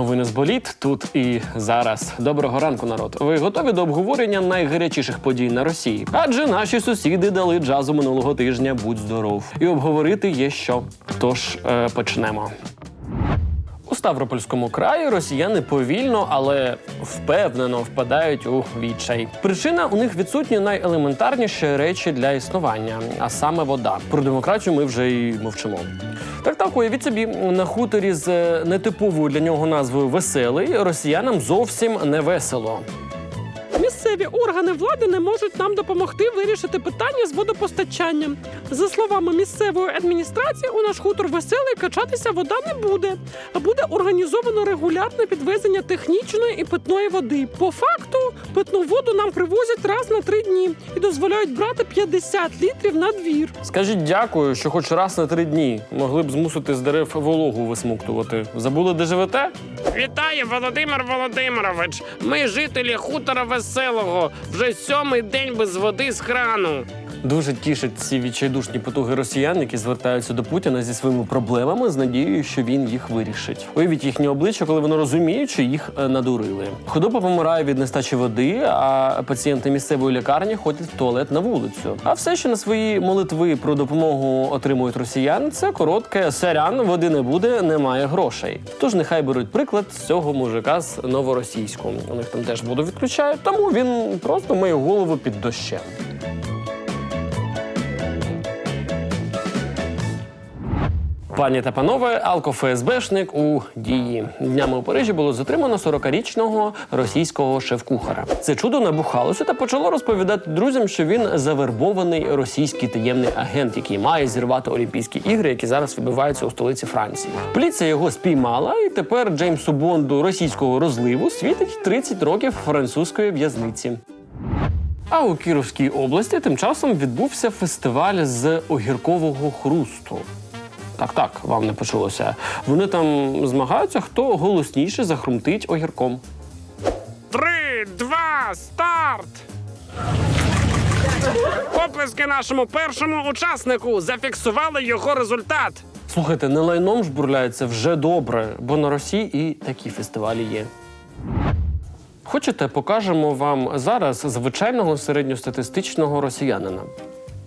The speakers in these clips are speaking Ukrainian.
Новини з боліт тут і зараз. Доброго ранку, народ. Ви готові до обговорення найгарячіших подій на Росії? Адже наші сусіди дали джазу минулого тижня. Будь здоров. І обговорити є що. Тож е, почнемо. У Ставропольському краї росіяни повільно, але впевнено впадають у відчай. Причина у них відсутні найелементарніші речі для існування, а саме вода. Про демократію ми вже й мовчимо. Так так, уявіть собі, на хуторі з нетиповою для нього назвою Веселий росіянам зовсім не весело. Місцеві органи влади не можуть нам допомогти вирішити питання з водопостачанням. За словами місцевої адміністрації, у наш хутор веселий качатися вода не буде, а буде організовано регулярне підвезення технічної і питної води. По факту, питну воду нам привозять раз на три дні і дозволяють брати 50 літрів на двір. Скажіть дякую, що хоч раз на три дні могли б змусити з дерев вологу висмоктувати. Забули, де живете? Вітаю, Володимир Володимирович. Ми жителі хутора веселого. Вже сьомий день без води з крану. Дуже тішать ці відчайдушні потуги росіян, які звертаються до Путіна зі своїми проблемами з надією, що він їх вирішить. Уявіть їхнє обличчя, коли вони розуміють, що їх е, надурили. Худоба помирає від нестачі води, а пацієнти місцевої лікарні ходять в туалет на вулицю. А все, що на свої молитви про допомогу отримують росіян, це коротке сорян, води не буде, немає грошей. Тож нехай беруть приклад цього мужика з новоросійську. У них там теж воду відключають, тому він просто миє голову під дощем. Пані та панове, алко-ФСБшник у дії. Днями у Парижі було затримано 40-річного російського шеф-кухара. Це чудо набухалося та почало розповідати друзям, що він завербований російський таємний агент, який має зірвати Олімпійські ігри, які зараз відбуваються у столиці Франції. Поліція його спіймала, і тепер Джеймсу Бонду російського розливу світить 30 років французької в'язниці. А у Кіровській області тим часом відбувся фестиваль з огіркового хрусту. Так, так, вам не почулося. Вони там змагаються, хто голосніше захрумтить огірком. Три, два, старт! Оплески нашому першому учаснику зафіксували його результат. Слухайте, не лайном жбурляється вже добре, бо на Росії і такі фестивалі є. Хочете, покажемо вам зараз звичайного середньостатистичного росіянина.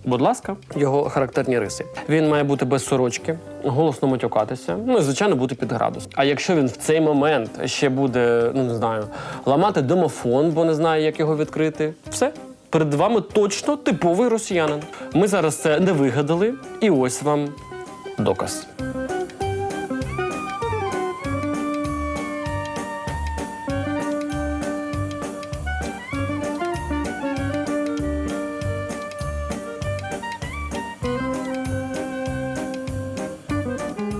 Будь ласка, його характерні риси. Він має бути без сорочки, голосно матюкатися, ну і звичайно бути під градус. А якщо він в цей момент ще буде, ну не знаю, ламати домофон, бо не знає, як його відкрити, все. Перед вами точно типовий росіянин. Ми зараз це не вигадали, і ось вам доказ.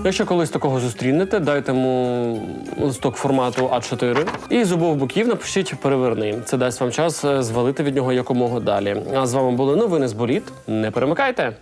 Якщо колись такого зустрінете, дайте йому листок формату А4 і з обох боків напишіть переверни. Це дасть вам час е, звалити від нього якомога далі. А з вами були новини з боліт. Не перемикайте!